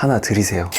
하나 드리세요.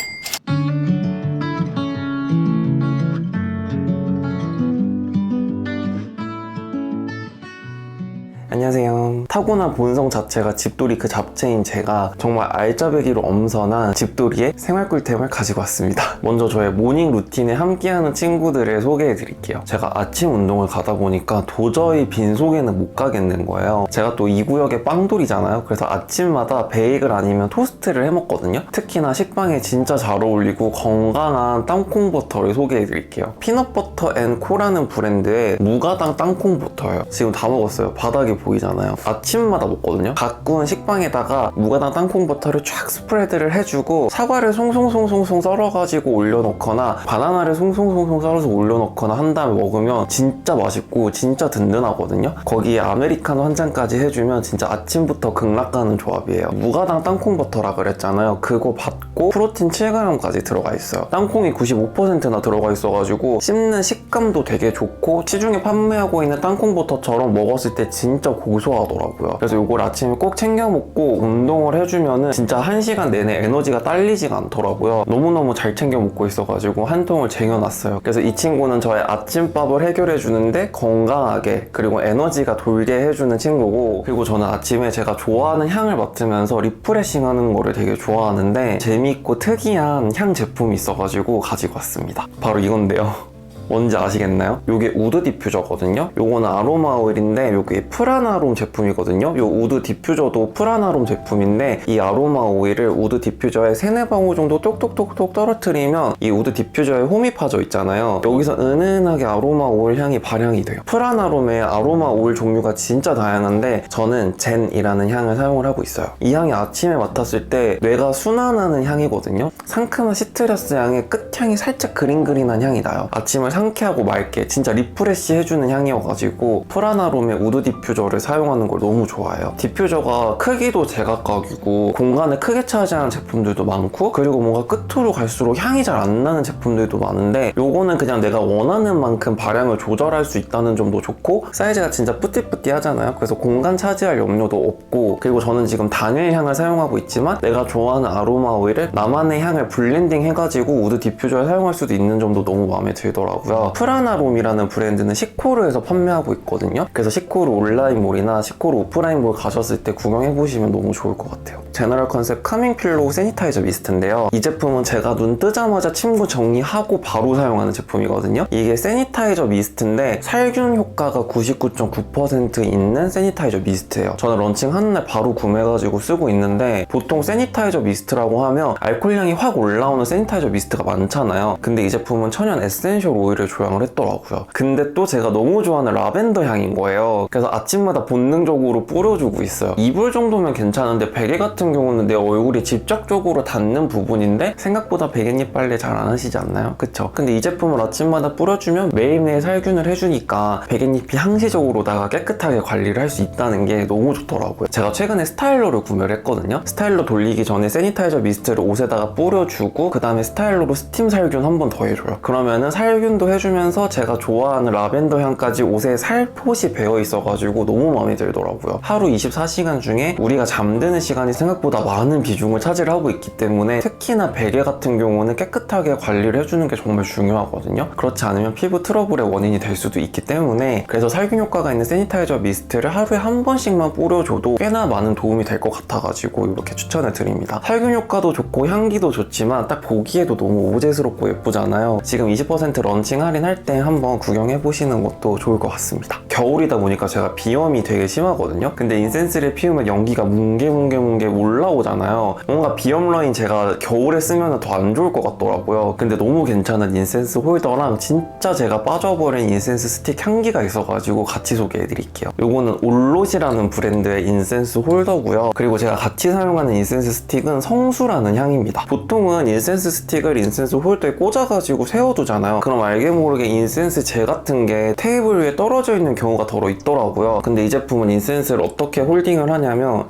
타고난 본성 자체가 집돌이 그 잡채인 제가 정말 알짜배기로 엄선한 집돌이의 생활 꿀템을 가지고 왔습니다. 먼저 저의 모닝 루틴에 함께하는 친구들을 소개해 드릴게요. 제가 아침 운동을 가다 보니까 도저히 빈속에는 못 가겠는 거예요. 제가 또 이 구역의 빵돌이잖아요. 그래서 아침마다 베이글 아니면 토스트를 해 먹거든요. 특히나 식빵에 진짜 잘 어울리고 건강한 땅콩 버터를 소개해 드릴게요. 피넛버터 앤 코라는 브랜드의 무가당 땅콩 버터예요. 지금 다 먹었어요. 바닥에 보이잖아요. 아 침마다 먹거든요. 가꾼 식빵에다가 무가당 땅콩 버터를 쫙 스프레드를 해주고 사과를 송송송송송 썰어가지고 올려놓거나 바나나를 송송송송 썰어서 올려놓거나 한 다음에 먹으면 진짜 맛있고 진짜 든든하거든요. 거기에 아메리카노 한 잔까지 해주면 진짜 아침부터 극락가는 조합이에요. 무가당 땅콩 버터라 그랬잖아요. 그거 받고 프로틴 7g까지 들어가 있어요. 땅콩이 95%나 들어가 있어가지고 씹는 식감도 되게 좋고 시중에 판매하고 있는 땅콩 버터처럼 먹었을 때 진짜 고소하더라고요. 그래서 이걸 아침에 꼭 챙겨 먹고 운동을 해주면은 진짜 한 시간 내내 에너지가 딸리지가 않더라고요. 너무너무 잘 챙겨 먹고 있어가지고 한 통을 쟁여놨어요. 그래서 이 친구는 저의 아침밥을 해결해 주는데 건강하게 그리고 에너지가 돌게 해주는 친구고 그리고 저는 아침에 제가 좋아하는 향을 맡으면서 리프레싱 하는 거를 되게 좋아하는데 재미있고 특이한 향 제품이 있어가지고 가지고 왔습니다. 바로 이건데요. 뭔지 아시겠나요? 요게 우드 디퓨저거든요. 요거는 아로마 오일인데 요게 프라나롬 제품이거든요. 요 우드 디퓨저도 프라나롬 제품인데 이 아로마 오일을 우드 디퓨저에 세네 방울 정도 똑똑똑똑 떨어뜨리면 이 우드 디퓨저에 홈이 파져 있잖아요. 여기서 은은하게 아로마 오일 향이 발향이 돼요. 프라나롬의 아로마 오일 종류가 진짜 다양한데 저는 젠이라는 향을 사용을 하고 있어요. 이 향이 아침에 맡았을 때 뇌가 순환하는 향이거든요. 상큼한 시트러스 향의 끝향이 살짝 그린그린한 향이 나요. 아침을 상쾌하고 맑게 진짜 리프레시 해주는 향이어가지고 프라나롬의 우드 디퓨저를 사용하는 걸 너무 좋아해요. 디퓨저가 크기도 제각각이고 공간을 크게 차지하는 제품들도 많고 그리고 뭔가 끝으로 갈수록 향이 잘 안 나는 제품들도 많은데 요거는 그냥 내가 원하는 만큼 발향을 조절할 수 있다는 점도 좋고 사이즈가 진짜 뿌띠뿌띠 하잖아요. 그래서 공간 차지할 염려도 없고 그리고 저는 지금 단일 향을 사용하고 있지만 내가 좋아하는 아로마 오일을 나만의 향을 블렌딩 해가지고 우드 디퓨저에 사용할 수도 있는 점도 너무 마음에 들더라고요. 프라나롬이라는 브랜드는 시코르에서 판매하고 있거든요. 그래서 시코르 온라인몰이나 시코르 오프라인몰 가셨을 때 구경해보시면 너무 좋을 것 같아요. 제너럴 컨셉 카밍 필로우 세니타이저 미스트인데요. 이 제품은 제가 눈 뜨자마자 침구 정리하고 바로 사용하는 제품이거든요. 이게 세니타이저 미스트인데 살균 효과가 99.9% 있는 세니타이저 미스트예요. 저는 런칭하는 날 바로 구매해가지고 쓰고 있는데 보통 세니타이저 미스트라고 하면 알코올향이 확 올라오는 세니타이저 미스트가 많잖아요. 근데 이 제품은 천연 에센셜 오일을 조향을 했더라고요. 근데 또 제가 너무 좋아하는 라벤더 향인 거예요. 그래서 아침마다 본능적으로 뿌려주고 있어요. 이불 정도면 괜찮은데 베개 같은 경우는 내 얼굴이 직접적으로 닿는 부분인데 생각보다 베갯잎 빨래 잘 안 하시지 않나요? 그쵸? 근데 이 제품을 아침마다 뿌려주면 매일매일 살균을 해주니까 베갯잎이 항시적으로다가 깨끗하게 관리를 할 수 있다는 게 너무 좋더라고요. 제가 최근에 스타일러를 구매를 했거든요. 스타일러 돌리기 전에 세니타이저 미스트를 옷에다가 뿌려주고 그 다음에 스타일러로 스팀 살균 한 번 더 해줘요. 그러면은 살균도 해주면서 제가 좋아하는 라벤더 향까지 옷에 살포시 배어 있어가지고 너무 마음에 들더라고요. 하루 24시간 중에 우리가 잠드는 시간이 생각 보다 많은 비중을 차지하고 있기 때문에 특히나 베개 같은 경우는 깨끗하게 관리를 해주는 게 정말 중요하거든요. 그렇지 않으면 피부 트러블의 원인이 될 수도 있기 때문에 그래서 살균 효과가 있는 세니타이저 미스트를 하루에 한 번씩만 뿌려줘도 꽤나 많은 도움이 될 것 같아가지고 이렇게 추천을 드립니다. 살균 효과도 좋고 향기도 좋지만 딱 보기에도 너무 오제스럽고 예쁘잖아요. 지금 20% 런칭 할인할 때 한번 구경해 보시는 것도 좋을 것 같습니다. 겨울이다 보니까 제가 비염이 되게 심하거든요. 근데 인센스를 피우면 연기가 뭉게뭉게뭉게 올라오잖아요. 뭔가 비염 라인 제가 겨울에 쓰면 더 안 좋을 것 같더라고요. 근데 너무 괜찮은 인센스 홀더랑 진짜 제가 빠져버린 인센스 스틱 향기가 있어가지고 같이 소개해 드릴게요. 요거는 올롯이라는 브랜드의 인센스 홀더고요. 그리고 제가 같이 사용하는 인센스 스틱은 성수라는 향입니다. 보통은 인센스 스틱을 인센스 홀더에 꽂아가지고 세워두잖아요. 그럼 알게 모르게 인센스 젤 같은 게 테이블 위에 떨어져 있는 경우가 더러 있더라고요. 근데 이 제품은 인센스를 어떻게 홀딩을 하냐면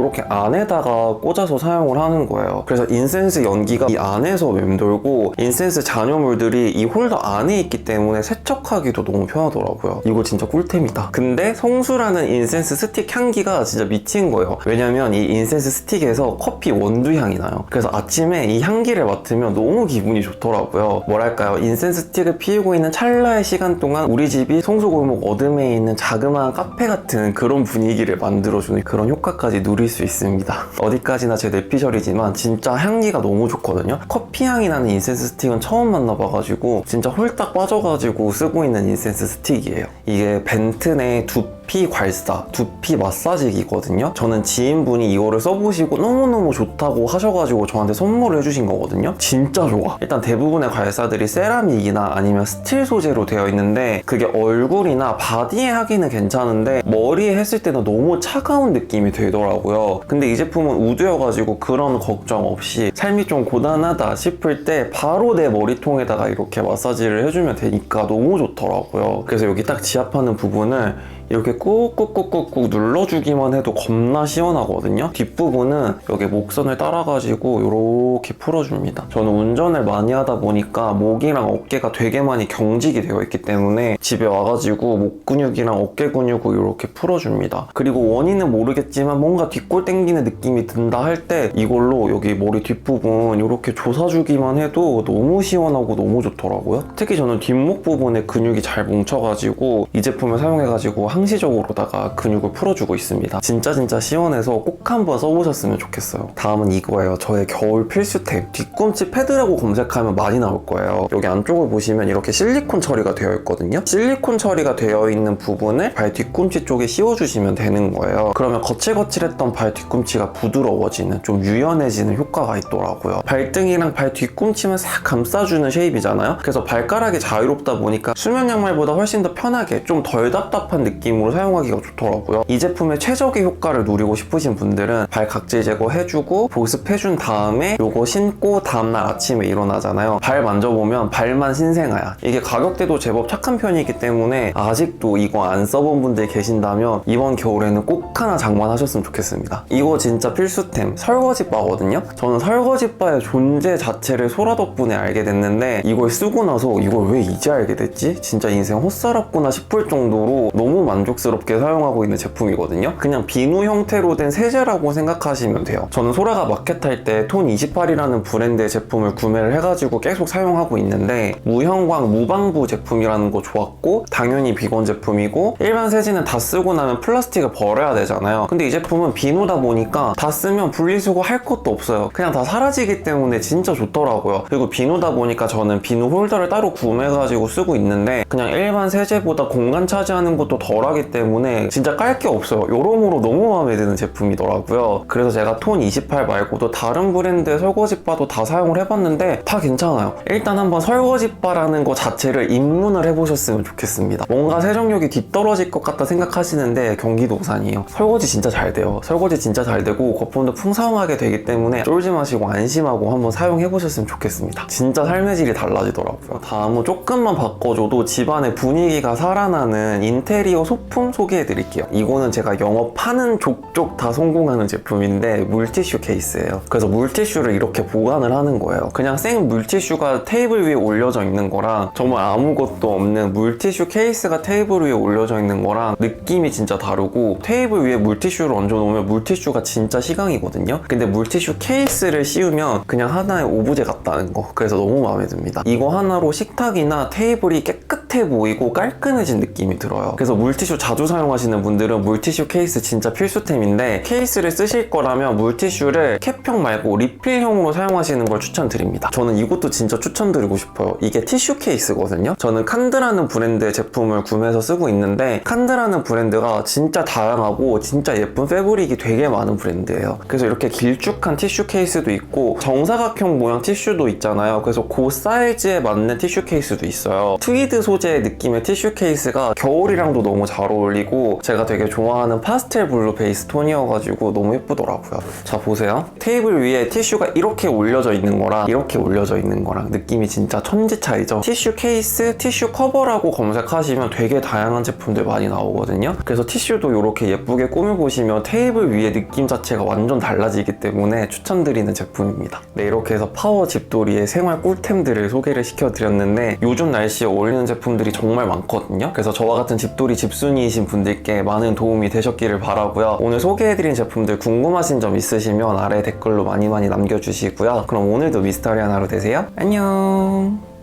이렇게 안에다가 꽂아서 사용을 하는 거예요. 그래서 인센스 연기가 이 안에서 맴돌고 인센스 잔여물들이 이 홀더 안에 있기 때문에 세척하기도 너무 편하더라고요. 이거 진짜 꿀템이다. 근데 성수라는 인센스 스틱 향기가 진짜 미친 거예요. 왜냐면 이 인센스 스틱에서 커피 원두 향이 나요. 그래서 아침에 이 향기를 맡으면 너무 기분이 좋더라고요. 뭐랄까요. 인센스 스틱을 피우고 있는 찰나의 시간 동안 우리 집이 성수골목 어둠에 있는 자그마한 카페 같은 그런 분위기를 만들어주는 그런 효과까지 누 릴수 있습니다. 어디까지나 제 뇌피셜이지만 진짜 향기가 너무 좋거든요. 커피 향이 나는 인센스 스틱은 처음 만나봐가지고 진짜 홀딱 빠져가지고 쓰고 있는 인센스 스틱이에요. 이게 벤튼의 두피 괄사, 두피 마사지기거든요. 저는 지인분이 이거를 써보시고 너무너무 좋다고 하셔가지고 저한테 선물을 해주신 거거든요. 진짜 좋아. 일단 대부분의 괄사들이 세라믹이나 아니면 스틸 소재로 되어 있는데 그게 얼굴이나 바디에 하기는 괜찮은데 머리에 했을 때는 너무 차가운 느낌이 들더라고요. 근데 이 제품은 우드여가지고 그런 걱정 없이 삶이 좀 고단하다 싶을 때 바로 내 머리통에다가 이렇게 마사지를 해주면 되니까 너무 좋더라고요. 그래서 여기 딱 지압하는 부분을 이렇게 꾹꾹꾹꾹꾹 눌러주기만 해도 겁나 시원하거든요. 뒷부분은 여기 목선을 따라가지고 이렇게 풀어줍니다. 저는 운전을 많이 하다 보니까 목이랑 어깨가 되게 많이 경직이 되어 있기 때문에 집에 와가지고 목 근육이랑 어깨 근육을 이렇게 풀어줍니다. 그리고 원인은 모르겠지만 뭔가 뒷골 땡기는 느낌이 든다 할 때 이걸로 여기 머리 뒷부분 이렇게 조사주기만 해도 너무 시원하고 너무 좋더라고요. 특히 저는 뒷목 부분에 근육이 잘 뭉쳐가지고 이 제품을 사용해가지고 항시적으로다가 근육을 풀어주고 있습니다. 진짜 진짜 시원해서 꼭 한번 써보셨으면 좋겠어요. 다음은 이거예요. 저의 겨울 필수템. 뒤꿈치 패드라고 검색하면 많이 나올 거예요. 여기 안쪽을 보시면 이렇게 실리콘 처리가 되어 있거든요. 실리콘 처리가 되어 있는 부분을 발 뒤꿈치 쪽에 씌워주시면 되는 거예요. 그러면 거칠거칠했던 발 뒤꿈치가 부드러워지는 좀 유연해지는 효과가 있더라고요. 발등이랑 발 뒤꿈치만 싹 감싸주는 쉐입이잖아요. 그래서 발가락이 자유롭다 보니까 수면 양말보다 훨씬 더 편하게 좀 덜 답답한 느낌 으로 사용하기가 좋더라고요. 이 제품의 최적의 효과를 누리고 싶으신 분들은 발 각질 제거해주고 보습해준 다음에 요거 신고 다음날 아침에 일어나잖아요. 발 만져보면 발만 신생아야. 이게 가격대도 제법 착한 편이기 때문에 아직도 이거 안 써본 분들 계신다면 이번 겨울에는 꼭 하나 장만하셨으면 좋겠습니다. 이거 진짜 필수템 설거지 바거든요. 저는 설거지 바의 존재 자체를 소라 덕분에 알게 됐는데 이걸 쓰고 나서 이걸 왜 이제 알게 됐지? 진짜 인생 헛살았구나 싶을 정도로 너무 만족스럽게 사용하고 있는 제품이거든요. 그냥 비누 형태로 된 세제라고 생각하시면 돼요. 저는 소라가 마켓 할 때 톤 28이라는 브랜드의 제품을 구매를 해가지고 계속 사용하고 있는데 무형광 무방부 제품이라는 거 좋았고 당연히 비건 제품이고 일반 세제는 다 쓰고 나면 플라스틱을 버려야 되잖아요. 근데 이 제품은 비누다 보니까 다 쓰면 분리수거 할 것도 없어요. 그냥 다 사라지기 때문에 진짜 좋더라고요. 그리고 비누다 보니까 저는 비누 홀더를 따로 구매해가지고 쓰고 있는데 그냥 일반 세제보다 공간 차지하는 것도 덜 하기 때문에 진짜 깔 게 없어요. 여러모로 너무 마음에 드는 제품이더라고요. 그래서 제가 톤 28 말고도 다른 브랜드의 설거지바도 다 사용을 해봤는데 다 괜찮아요. 일단 한번 설거지바라는 거 자체를 입문을 해보셨으면 좋겠습니다. 뭔가 세정력이 뒤떨어질 것 같다 생각하시는데 경기도 오산이에요. 설거지 진짜 잘 돼요. 설거지 진짜 잘 되고 거품도 풍성하게 되기 때문에 쫄지 마시고 안심하고 한번 사용해보셨으면 좋겠습니다. 진짜 삶의 질이 달라지더라고요. 다음은 조금만 바꿔줘도 집안의 분위기가 살아나는 인테리어 소품 소개해 드릴게요. 이거는 제가 영업하는 족족 다 성공하는 제품인데 물티슈 케이스예요. 그래서 물티슈를 이렇게 보관을 하는 거예요. 그냥 생 물티슈가 테이블 위에 올려져 있는 거랑 정말 아무것도 없는 물티슈 케이스가 테이블 위에 올려져 있는 거랑 느낌이 진짜 다르고 테이블 위에 물티슈를 얹어 놓으면 물티슈가 진짜 시강이거든요. 근데 물티슈 케이스를 씌우면 그냥 하나의 오브제 같다는 거. 그래서 너무 마음에 듭니다. 이거 하나로 식탁이나 테이블이 깨끗해 보이고 깔끔해진 느낌이 들어요. 그래서 물티 슈 자주 사용하시는 분들은 물티슈 케이스 진짜 필수템인데 케이스를 쓰실 거라면 물티슈를 캡형 말고 리필형으로 사용하시는 걸 추천드립니다. 저는 이것도 진짜 추천드리고 싶어요. 이게 티슈 케이스거든요. 저는 칸드라는 브랜드의 제품을 구매해서 쓰고 있는데 칸드라는 브랜드가 진짜 다양하고 진짜 예쁜 패브릭이 되게 많은 브랜드예요. 그래서 이렇게 길쭉한 티슈 케이스도 있고 정사각형 모양 티슈도 있잖아요. 그래서 그 사이즈에 맞는 티슈 케이스도 있어요. 트위드 소재 느낌의 티슈 케이스가 겨울이랑도 너무 잘잘 어울리고 제가 되게 좋아하는 파스텔 블루 베이스 톤이어가지고 너무 예쁘더라고요. 자 보세요. 테이블 위에 티슈가 이렇게 올려져 있는 거랑 이렇게 올려져 있는 거랑 느낌이 진짜 천지 차이죠. 티슈 케이스, 티슈 커버라고 검색하시면 되게 다양한 제품들 많이 나오거든요. 그래서 티슈도 이렇게 예쁘게 꾸며보시면 테이블 위에 느낌 자체가 완전 달라지기 때문에 추천드리는 제품입니다. 네 이렇게 해서 파워 집돌이의 생활 꿀템들을 소개를 시켜드렸는데 요즘 날씨에 어울리는 제품들이 정말 많거든요. 그래서 저와 같은 집돌이 집 순이이신 분들께 많은 도움이 되셨기를 바라고요. 오늘 소개해드린 제품들 궁금하신 점 있으시면 아래 댓글로 많이 많이 남겨주시고요. 그럼 오늘도 미스터리한 하루 되세요. 안녕.